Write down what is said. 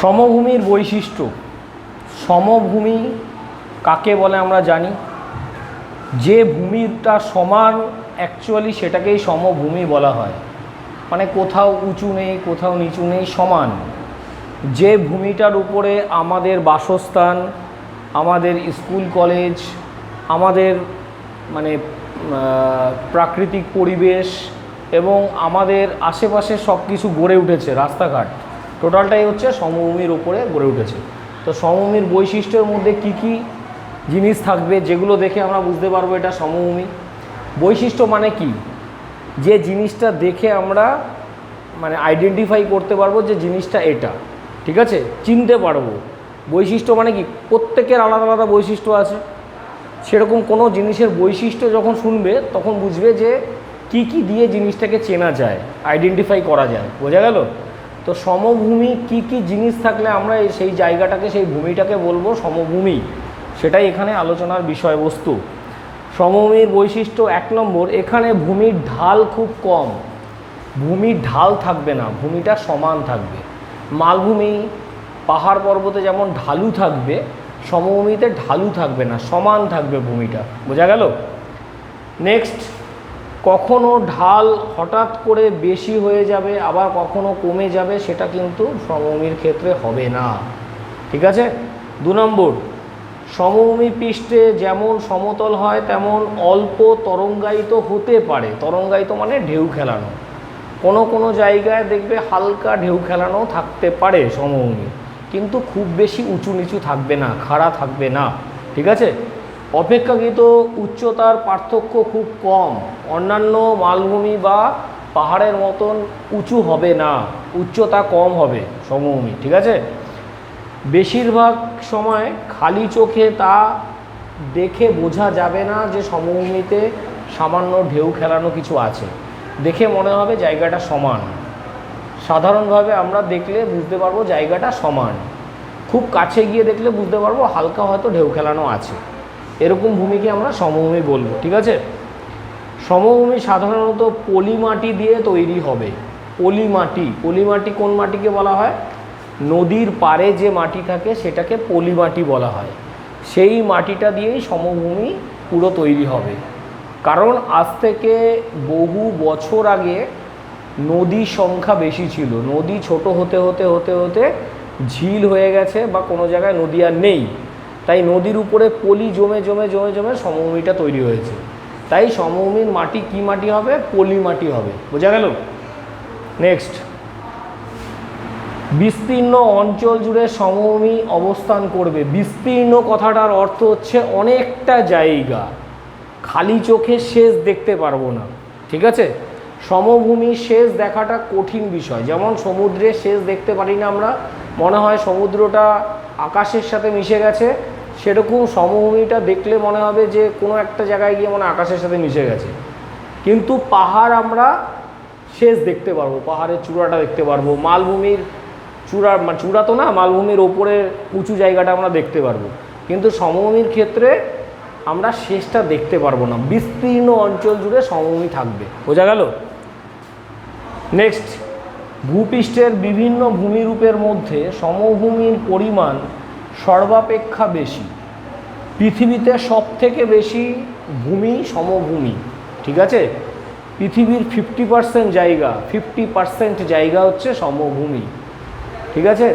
সমভূমির বৈশিষ্ট্য। সমভূমি কাকে বলে আমরা জানি? যে ভূমিটা সমান অ্যাকচুয়ালি সেটাকেই সমভূমি বলা হয়। মানে কোথাও উঁচু নেই, কোথাও নিচু নেই, সমান। যে ভূমিটার উপরে আমাদের বাসস্থান, আমাদের স্কুল কলেজ, আমাদের মানে প্রাকৃতিক পরিবেশ এবং আমাদের আশেপাশে সব কিছু গড়ে উঠেছে রাস্তাঘাট। টোটালটাই হচ্ছে সমভূমির উপরে গড়ে উঠেছে। তো সমভূমির বৈশিষ্ট্যের মধ্যে কি কি জিনিস থাকবে যেগুলো দেখে আমরা বুঝতে পারব এটা সমভূমি। বৈশিষ্ট্য মানে কি? যে জিনিসটা দেখে আমরা মানে আইডেন্টিফাই করতে পারব যে জিনিসটা এটা, ঠিক আছে? চিনতে পারব। বৈশিষ্ট্য মানে কি? প্রত্যেকের আলাদা আলাদা বৈশিষ্ট্য আছে। সেরকম কোনো জিনিসের বৈশিষ্ট্য যখন শুনবে, তখন বুঝবে যে কি কি দিয়ে জিনিসটাকে চেনা যায় আইডেন্টিফাই করা যায়। বোঝা গেল? তো সমভূমি কি কি জিনিস থাকলে আমরা সেই জায়গাটাকে, সেই ভূমিটাকে বলব সমভূমি? সেটাই এখানে আলোচনার বিষয়বস্তু। সমভূমির বৈশিষ্ট্য এক নম্বর, এখানে ভূমির ঢাল খুব কম। ভূমির ঢাল থাকবে না, ভূমিটা সমান থাকবে। মালভূমি, পাহাড় পর্বতে যেমন ঢালু থাকবে, সমভূমিতে ঢালু থাকবে না, সমান থাকবে ভূমিটা। বোঝা গেল? নেক্সট কখনো ঢাল হঠাৎ করে বেশি হয়ে যাবে, আবার কখনো কমে যাবে, সেটা কিন্তু সমভূমির ক্ষেত্রে হবে না। ঠিক আছে? দু নম্বর, সমভূমি পৃষ্ঠে যেমন সমতল হয়, তেমন অল্প তরঙ্গায়িত হতে পারে। তরঙ্গায়িত মানে ঢেউ খেলানো। কোনো কোনো জায়গায় দেখবে হালকা ঢেউ খেলানো থাকতে পারে সমভূমি। কিন্তু খুব বেশি উঁচু নিচু থাকবে না, খাড়া থাকবে না। ঠিক আছে? অপেক্ষাকৃত উচ্চতার পার্থক্য খুব কম। অন্যান্য মালভূমি বা পাহাড়ের মতন উঁচু হবে না। উচ্চতা কম হবে সমভূমি, ঠিক আছে? বেশিরভাগ সময় খালি চোখে তা দেখে বোঝা যাবে না যে সমভূমিতে সামান্য ঢেউ খেলানো কিছু আছে। দেখে মনে হবে জায়গাটা সমান। সাধারণভাবে আমরা দেখলে বুঝতে পারব জায়গাটা সমান। খুব কাছে গিয়ে দেখলে বুঝতে পারব হালকা হয়তো ঢেউ খেলানো আছে। এরকম ভূমিকে আমরা সমভূমি বলব, ঠিক আছে? সমভূমি সাধারণত পলি মাটি দিয়ে তৈরি হবে। পলি মাটি পলি মাটি কোন মাটিকে বলা হয়? নদীর পাড়ে যে মাটি থাকে সেটাকে পলি মাটি বলা হয়। সেই মাটিটা দিয়েই সমভূমি পুরো তৈরি হবে। কারণ আজ থেকে বহু বছর আগে নদীর সংখ্যা বেশি ছিল। নদী ছোট হতে হতে হতে হতে ঝিল হয়ে গেছে বা কোনো জায়গায় নদী আর নেই। তাই নদীর উপরে পলি জমে জমে জমে জমে সমভূমিটা তৈরি হয়েছে। তাই সমভূমির মাটি কি মাটি হবে? পলি মাটি হবে। বোঝা গেল? নেক্সট বিস্তীর্ণ অঞ্চল জুড়ে সমভূমি অবস্থান করবে। বিস্তীর্ণ কথাটার অর্থ হচ্ছে অনেকটা জায়গা। খালি চোখে শেষ দেখতে পারব না। ঠিক আছে? সমভূমি শেষ দেখাটা কঠিন বিষয়। যেমন সমুদ্রে শেষ দেখতে পারি না আমরা। মনে হয় সমুদ্রটা আকাশের সাথে মিশে গেছে। সেরকম সমভূমিটা দেখলে মনে হবে যে কোনো একটা জায়গায় গিয়ে মনে আকাশের সাথে মিশে গেছে। কিন্তু পাহাড় আমরা শেষ দেখতে পারব, পাহাড়ের চূড়াটা দেখতে পারব, মালভূমির চূড়া মানে চূড়া তো না, মালভূমির ওপরে উঁচু জায়গাটা আমরা দেখতে পারব। কিন্তু সমভূমির ক্ষেত্রে আমরা শেষটা দেখতে পারব না, বিস্তীর্ণ অঞ্চল জুড়ে সমভূমি থাকবে। বোঝা গেল? নেক্সট ভূপৃষ্ঠের বিভিন্ন ভূমিরূপের মধ্যে সমভূমির পরিমাণ সর্বাপেক্ষা বেশি। পৃথিবীতে সব থেকে বেশি ভূমি, সমভূমি, ঠিক আছে? পৃথিবীর ফিফটি পার্সেন্ট জায়গা ফিফটি পার্সেন্ট জায়গা হচ্ছে সমভূমি, ঠিক আছে?